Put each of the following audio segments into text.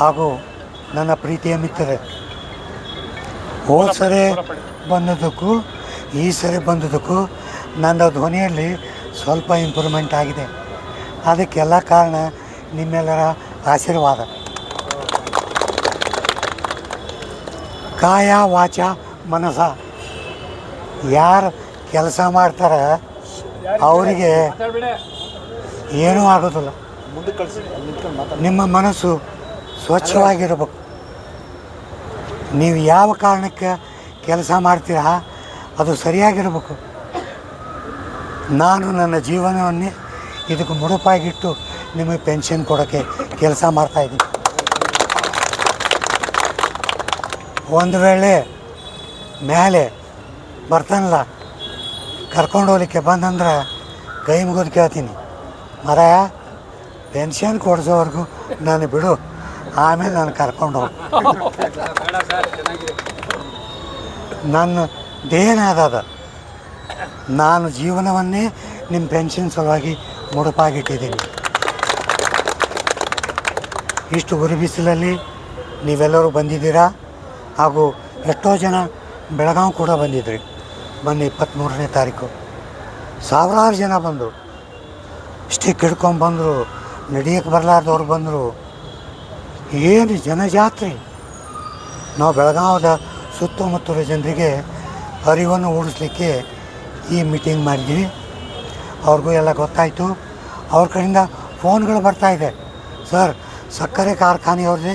ಹಾಗೂ ನನ್ನ ಪ್ರೀತಿಯ ಮಿತ್ರರೇ ಹೋದ ಸರಿ ಬಂದದ್ದಕ್ಕೂ ಈ ಸರಿ ಬಂದದ್ದಕ್ಕೂ ನನ್ನ ಧ್ವನಿಯಲ್ಲಿ ಸ್ವಲ್ಪ ಇಂಪ್ರೂವ್ಮೆಂಟ್ ಆಗಿದೆ. ಅದಕ್ಕೆಲ್ಲ ಕಾರಣ ನಿಮ್ಮೆಲ್ಲರ ಆಶೀರ್ವಾದ. ಕಾಯ ವಾಚ ಮನಸ. ಯಾರು ಕೆಲಸ ಮಾಡ್ತಾರೆ ಅವರಿಗೆ ಏನೂ ಆಗೋದಿಲ್ಲ. ನಿಮ್ಮ ಮನಸ್ಸು ಸ್ವಚ್ಛವಾಗಿರಬೇಕು. ನೀವು ಯಾವ ಕಾರಣಕ್ಕೆ ಕೆಲಸ ಮಾಡ್ತೀರಾ, ಅದು ಸರಿಯಾಗಿರಬೇಕು. ನಾನು ನನ್ನ ಜೀವನವನ್ನೇ ಇದಕ್ಕೆ ಮುಡುಪಾಗಿಟ್ಟು ನಿಮಗೆ ಪೆನ್ಷನ್ ಕೊಡೋಕ್ಕೆ ಕೆಲಸ ಮಾಡ್ತಾಯಿದ್ದೀನಿ ಒಂದು ವೇಳೆ ಮೇಲೆ ಬರ್ತಾನಲ್ಲ, ಕರ್ಕೊಂಡು ಹೋಗ್ಲಿಕ್ಕೆ ಬಂದಂದ್ರೆ ಕೈ ಮುಗಿದು ಕೇಳ್ತೀನಿ. ಮರ ಪೆನ್ಷನ್ ಕೊಡಿಸೋವರೆಗೂ ನಾನು ಬಿಡು. ಆಮೇಲೆ ನಾನು ಕರ್ಕೊಂಡು ನನ್ನ ದೇಹನಾದ ನಾನು ಜೀವನವನ್ನೇ ನಿಮ್ಮ ಪೆನ್ಷನ್ ಸಲುವಾಗಿ ಮುಡುಪಾಗಿಟ್ಟಿದ್ದೀನಿ. ಇಷ್ಟು ಉರಿ ಬಿಸಿಲಲ್ಲಿ ನೀವೆಲ್ಲರೂ ಬಂದಿದ್ದೀರಾ? ಹಾಗೂ ಎಷ್ಟೋ ಜನ ಬೆಳಗಾವಿ ಕೂಡ ಬಂದಿದ್ರಿ. ಬನ್ನಿ ಇಪ್ಪತ್ತ್ಮೂರನೇ ತಾರೀಕು. ಸಾವಿರಾರು ಜನ ಬಂದರು. ಸ್ಟಿಕ್ ಹಿಡ್ಕೊಂಡು ಬಂದರು. ನಡಿಯಕ್ಕೆ ಬರಲಾರ್ದವ್ರು ಬಂದರು. ಏನು ಜನಜಾತ್ರೆ? ನಾವು ಬೆಳಗಾವದ ಸುತ್ತಮುತ್ತಲ ಜನರಿಗೆ ಅರಿವನ್ನು ಓಡಿಸ್ಲಿಕ್ಕೆ ಈ ಮೀಟಿಂಗ್ ಮಾಡಿದ್ದೀವಿ ಅವ್ರಿಗೂ ಎಲ್ಲ ಗೊತ್ತಾಯಿತು. ಅವ್ರ ಕಡೆಯಿಂದ ಫೋನ್ಗಳು ಬರ್ತಾಯಿದೆ ಸರ್, ಸಕ್ಕರೆ ಕಾರ್ಖಾನೆಯವ್ರದ್ದೇ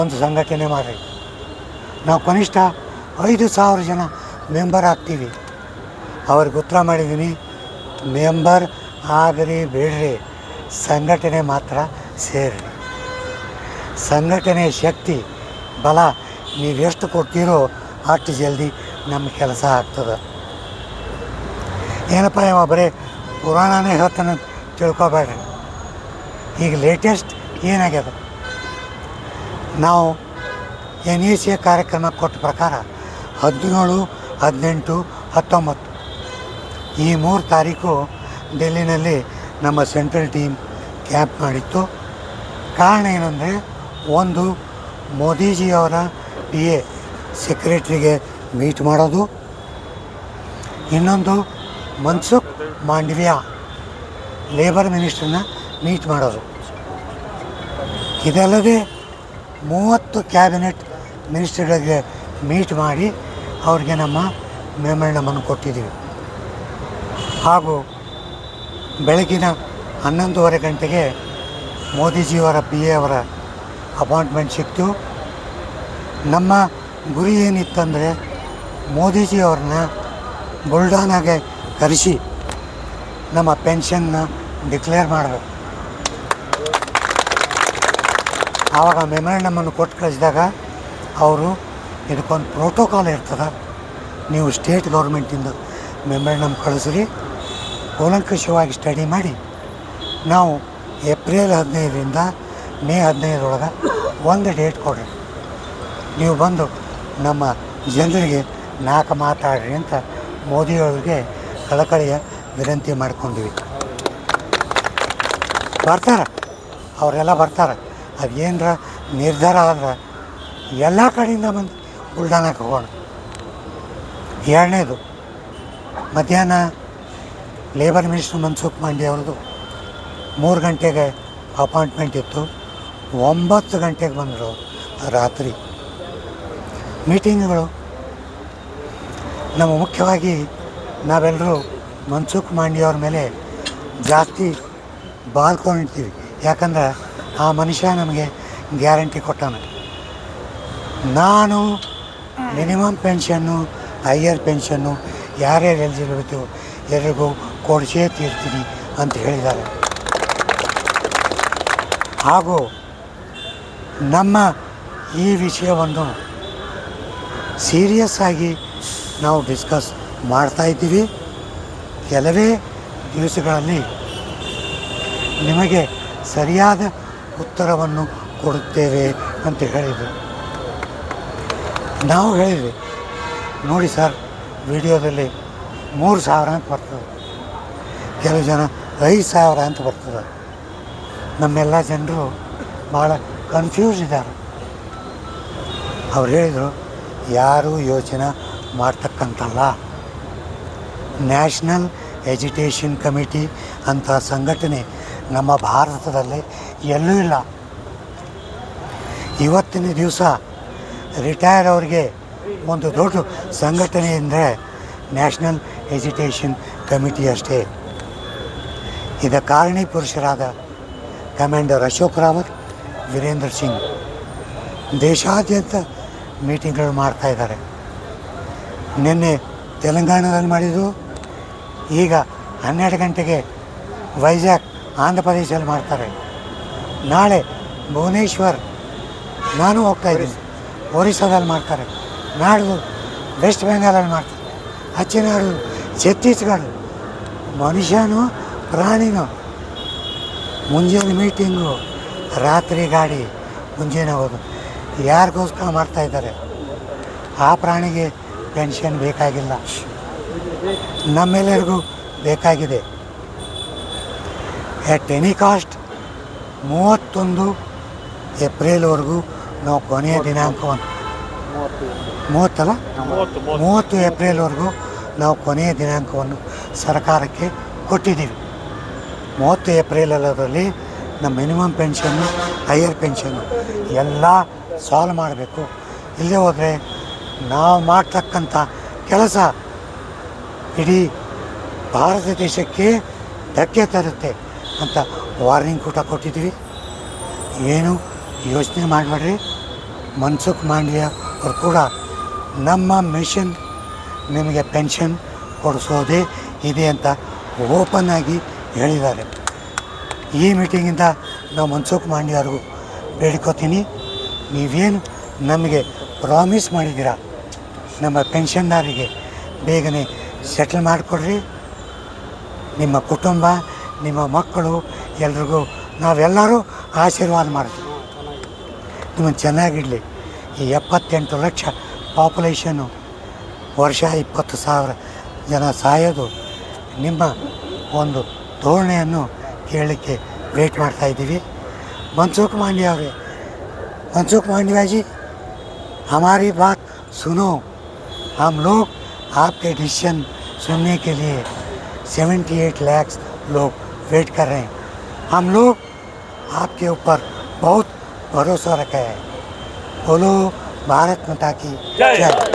ಒಂದು ಸಂಘಟನೆ ಮಾಡಿರಿ. ನಾವು ಕನಿಷ್ಠ ಐದು ಸಾವಿರ ಜನ ಮೆಂಬರ್ ಆಗ್ತೀವಿ. ಅವ್ರಿಗೆ ಉತ್ತರ ಮಾಡಿದ್ದೀನಿ ಮೆಂಬರ್ ಆಗರಿ, ಬೇಡ್ರಿ. ಸಂಘಟನೆ ಮಾತ್ರ ಸೇರಿ ಸಂಘಟನೆಯ ಶಕ್ತಿ, ಬಲ ನೀವೆಷ್ಟು ಕೊಡ್ತೀರೋ ಅಷ್ಟು ಜಲ್ದಿ ನಮ್ಮ ಕೆಲಸ ಆಗ್ತದೆ. ಏನಪ್ಪ ಇವ ಬರೀ ಪುರಾಣನೇ ಹೇಳ್ತಾನೆ ತಿಳ್ಕೊಬೇಡ್ರಿ ಈಗ ಲೇಟೆಸ್ಟ್ ಏನಾಗ್ಯದ? ನಾವು ಎನ್ ಎ ಸಿ ಕಾರ್ಯಕ್ರಮ ಕೊಟ್ಟ ಪ್ರಕಾರ ಹದಿನೇಳು, ಹದಿನೆಂಟು, ಹತ್ತೊಂಬತ್ತು. ಈ ಮೂರು ತಾರೀಕು ಡೆಲ್ಲಿನಲ್ಲಿ ನಮ್ಮ ಸೆಂಟ್ರಲ್ ಟೀಮ್ ಕ್ಯಾಂಪ್ ಮಾಡಿತ್ತು. ಕಾರಣ ಏನಂದರೆ ಒಂದು ಮೋದಿಜಿಯವರ ಪಿ ಎ ಸೆಕ್ರೆಟ್ರಿಗೆ ಮೀಟ್ ಮಾಡೋದು. ಇನ್ನೊಂದು ಮನ್ಸುಖ್ ಮಾಂಡವ್ಯ, ಲೇಬರ್ ಮಿನಿಸ್ಟ್ರನ್ನ ಮೀಟ್ ಮಾಡೋದು. ಇದಲ್ಲದೆ ಮೂವತ್ತು ಕ್ಯಾಬಿನೆಟ್ ಮಿನಿಸ್ಟರ್ಗಳಿಗೆ ಮೀಟ್ ಮಾಡಿ ಅವ್ರಿಗೆ ನಮ್ಮ ಮೆಮೊರಂಡಮನ್ನು ಕೊಟ್ಟಿದ್ದೀವಿ. ಹಾಗೂ ಬೆಳಗಿನ ಹನ್ನೊಂದುವರೆ ಗಂಟೆಗೆ ಮೋದಿಜಿಯವರ ಪಿ ಎ ಅವರ ಅಪಾಯಿಂಟ್ಮೆಂಟ್ ಸಿಕ್ತು. ನಮ್ಮ ಗುರಿ ಏನಿತ್ತಂದರೆ ಮೋದಿಜಿಯವ್ರನ್ನ ಬುಲ್ಡಾನಾಗೆ ಕರೆಸಿ ನಮ್ಮ ಪೆನ್ಷನ್ನ ಡಿಕ್ಲೇರ್ ಮಾಡಬೇಕು. ಆವಾಗ ಮೆಮೊರಂಡಮನ್ನು ಕೊಟ್ಟು ಕಳಿಸಿದಾಗ ಅವರು ಇದಕ್ಕೊಂದು ಪ್ರೋಟೋಕಾಲ್ ಇರ್ತದೆ, ನೀವು ಸ್ಟೇಟ್ ಗೌರ್ಮೆಂಟಿಂದ ಮೆಮೊರಂಡಮ್ ಕಳಿಸ್ರಿ, ಕೂಲಂಕಷವಾಗಿ ಸ್ಟಡಿ ಮಾಡಿ. ನಾವು ಏಪ್ರಿಲ್ ಹದಿನೈದರಿಂದ ಮೇ ಹದಿನೈದರೊಳಗೆ ಒಂದು ಡೇಟ್ ಕೊಡ್ರಿ. ನೀವು ಬಂದು ನಮ್ಮ ಜನರಿಗೆ ನಾಲ್ಕು ಮಾತಾಡ್ರಿ ಅಂತ ಮೋದಿಯವರಿಗೆ ಕಳಕಳಿಯ ವಿನಂತಿ ಮಾಡ್ಕೊಂಡ್ವಿ. ಬರ್ತಾರೆ. ಅವರೆಲ್ಲ ಬರ್ತಾರೆ. ಅದು ಏನರ ನಿರ್ಧಾರ ಆದ್ರೆ ಎಲ್ಲ ಕಡೆಯಿಂದ ಬಂದು ಬುಲ್ಡಾನಕ್ಕೆ ಹೋಗೋಣ ಎರಡನೇದು, ಮಧ್ಯಾಹ್ನ ಲೇಬರ್ ಮಿನಿಸ್ಟರ್ ಮನ್ಸುಖ್ ಮಾಂಡಿ ಅವ್ರದ್ದು ಮೂರು ಗಂಟೆಗೆ ಅಪಾಯಿಂಟ್ಮೆಂಟ್ ಇತ್ತು. ಒಂಬತ್ತು ಗಂಟೆಗೆ ಬಂದರು ರಾತ್ರಿ. ಮೀಟಿಂಗ್ಗಳು ನಮ್ಮ ಮುಖ್ಯವಾಗಿ ನಾವೆಲ್ಲರೂ ಮನ್ಸುಖ್ ಮಾಂಡಿಯವ್ರ ಮೇಲೆ ಜಾಸ್ತಿ ಬಾಳ್ಕೊಂಡಿರ್ತೀವಿ ಯಾಕಂದ್ರೆ ಆ ಮನುಷ್ಯ ನಮಗೆ ಗ್ಯಾರಂಟಿ ಕೊಟ್ಟಾನ. ನಾನು ಮಿನಿಮಮ್ ಪೆನ್ಷನ್ನು, ಹೈಯರ್ ಪೆನ್ಷನ್ನು ಯಾರ್ಯಾರು ಎಲಿಜಿಬಿಲಿಟಿ ಎಲ್ರಿಗೂ ಕೊಡಿಸೇ ತೀರ್ತೀನಿ ಅಂತ ಹೇಳಿದ್ದಾರೆ. ಹಾಗೂ ನಮ್ಮ ಈ ವಿಷಯವನ್ನು ಸೀರಿಯಸ್ ಆಗಿ ನಾವು ಡಿಸ್ಕಸ್ ಮಾಡ್ತಾ ಇದ್ದೀವಿ. ಕೆಲವೇ ದಿವಸಗಳಲ್ಲಿ ನಿಮಗೆ ಸರಿಯಾದ ಉತ್ತರವನ್ನು ಕೊಡುತ್ತೇವೆ ಅಂತ ಹೇಳಿದರು. ನಾವು ಹೇಳಿದ್ವಿ, ನೋಡಿ ಸರ್, ವಿಡಿಯೋದಲ್ಲಿ ಮೂರು ಸಾವಿರ ಅಂತ ಬರ್ತದೆ. ಕೆಲವು ಜನ ಐದು ಸಾವಿರ ಅಂತ ಬರ್ತದೆ. ನಮ್ಮೆಲ್ಲ ಜನರು ಭಾಳ ಕನ್ಫ್ಯೂಸ್ ಇದ್ದಾರೆ. ಅವ್ರು ಹೇಳಿದರು, ಯಾರೂ ಯೋಚನೆ ಮಾಡ್ತಕ್ಕಂಥಲ್ಲ ನ್ಯಾಷನಲ್ ಎಜುಕೇಷನ್ ಕಮಿಟಿ ಅಂತ ಸಂಘಟನೆ ನಮ್ಮ ಭಾರತದಲ್ಲಿ ಎಲ್ಲೂ ಇಲ್ಲ. ಇವತ್ತಿನ ದಿವಸ ರಿಟೈರ್ ಅವರಿಗೆ ಒಂದು ದೊಡ್ಡ ಸಂಘಟನೆ ಅಂದರೆ ನ್ಯಾಷನಲ್ ಎಜುಕೇಷನ್ ಕಮಿಟಿ ಅಷ್ಟೇ. ಇದ ಕಾರಣಿ ಪುರುಷರಾದ ಕಮಾಂಡರ್ ಅಶೋಕ್ ರಾವತ್ ವೀರೇಂದ್ರ ಸಿಂಗ್. ದೇಶಾದ್ಯಂತ ಮೀಟಿಂಗ್ಗಳು ಮಾಡ್ತಾಯಿದ್ದಾರೆ ನಿನ್ನೆ ತೆಲಂಗಾಣದಲ್ಲಿ ಮಾಡಿದ್ದು, ಈಗ ಹನ್ನೆರಡು ಗಂಟೆಗೆ ವೈಜಾಗ್ ಆಂಧ್ರ ಪ್ರದೇಶದಲ್ಲಿ ಮಾಡ್ತಾರೆ. ನಾಳೆ ಭುವನೇಶ್ವರ್ ನಾನು ಹೋಗ್ತಾ ಇದ್ದೀನಿ. ಒರಿಸ್ಸಾದಲ್ಲಿ ಮಾಡ್ತಾರೆ. ನಾಡು ವೆಸ್ಟ್ ಬೆಂಗಾಲಲ್ಲಿ ಮಾಡ್ತಾರೆ. ಹಚ್ಚಿನಾಡು ಛತ್ತೀಸ್ಗಢ ಮನುಷ್ಯನೂ ಪ್ರಾಣಿನೂ ಮುಂಜಾನೆ ಮೀಟಿಂಗು ರಾತ್ರಿ ಗಾಡಿ ಮುಂಜಾನೆ ಹೋಗೋದು. ಯಾರಿಗೋಸ್ಕರ ಮಾಡ್ತಾ ಇದ್ದಾರೆ? ಆ ಪ್ರಾಣಿಗೆ ಪೆನ್ಷನ್ ಬೇಕಾಗಿಲ್ಲ. ನಮ್ಮೆಲ್ಲರಿಗೂ ಬೇಕಾಗಿದೆ. ಎಟ್ ಎನಿ ಕಾಸ್ಟ್ ಮೂವತ್ತೊಂದು ಏಪ್ರಿಲ್ವರೆಗೂ ನಾವು ಕೊನೆಯ ದಿನಾಂಕವನ್ನು. ಮೂವತ್ತು. ಮೂವತ್ತಲ್ಲ? ಮೂವತ್ತು ಮೂವತ್ತು. ಏಪ್ರಿಲ್ವರೆಗೂ ನಾವು ಕೊನೆಯ ದಿನಾಂಕವನ್ನು ಸರ್ಕಾರಕ್ಕೆ ಕೊಟ್ಟಿದ್ದೀವಿ. ಮೂವತ್ತು ಏಪ್ರಿಲ್ ಅದರಲ್ಲಿ ನಮ್ಮ ಮಿನಿಮಮ್ ಪೆನ್ಷನ್ನು ಹೈಯರ್ ಪೆನ್ಷನ್ನು ಎಲ್ಲ ಸಾಲ್ವ್ ಮಾಡಬೇಕು. ಇಲ್ಲೇ ಹೋದರೆ ನಾವು ಮಾಡ್ತಕ್ಕಂಥ ಕೆಲಸ ಇಡೀ ಭಾರತ ದೇಶಕ್ಕೆ ಧಕ್ಕೆ ತರುತ್ತೆ ಅಂತ ವಾರ್ನಿಂಗ್ ಕೂಡ ಕೊಟ್ಟಿದ್ದೀವಿ. ಏನು ಯೋಚನೆ ಮಾಡಬೇಡ್ರಿ. ಮನ್ಸುಖ್ ಮಾಂಡ್ಯ ಅವರು ಕೂಡ ನಮ್ಮ ಮಿಷನ್ ನಿಮಗೆ ಪೆನ್ಷನ್ ಕೊಡಿಸೋದೇ ಇದೆ ಅಂತ ಓಪನ್ ಆಗಿ ಹೇಳಿದ್ದಾರೆ. ಈ ಮೀಟಿಂಗಿಂದ ನಾವು ಮನ್ಸುಖ್ ಮಾಂಡ್ಯ ಅವ್ರಿಗೂ ಬೇಡ್ಕೋತೀನಿ. ನೀವೇನು ನಮಗೆ ಪ್ರಾಮಿಸ್ ಮಾಡಿದ್ದೀರ? ನಮ್ಮ ಪೆನ್ಷನ್ದಾರಿಗೆ ಬೇಗನೆ ಸೆಟ್ಲ್ ಮಾಡಿಕೊಡ್ರಿ. ನಿಮ್ಮ ಕುಟುಂಬ, ನಿಮ್ಮ ಮಕ್ಕಳು, ಎಲ್ರಿಗೂ ನಾವೆಲ್ಲರೂ ಆಶೀರ್ವಾದ ಮಾಡ್ತೀವಿ. ನಿಮ್ಮ ಚೆನ್ನಾಗಿಡಲಿ ಈ ಎಪ್ಪತ್ತೆಂಟು ಲಕ್ಷ ಪಾಪ್ಯುಲೇಷನ್ನು ವರ್ಷ ಇಪ್ಪತ್ತು ಸಾವಿರ ಜನ ಸಾಯೋದು ನಿಮ್ಮ ಒಂದು ಧೋರಣೆಯನ್ನು ಕೇಳಲಿಕ್ಕೆ ವೇಟ್ ಮಾಡ್ತಾ ಇದ್ದೀವಿ ಮನ್ಸುಖ್ ಮಾಂಡ್ಯ ಅವರೇ मनसुख मांडविया जी हमारी बात सुनो हम लोग आपके डिसीजन सुनने के लिए 78 लैक्स लोग वेट कर रहे हैं हम लोग आपके ऊपर बहुत भरोसा रखे हैं बोलो भारत माता की जय। जय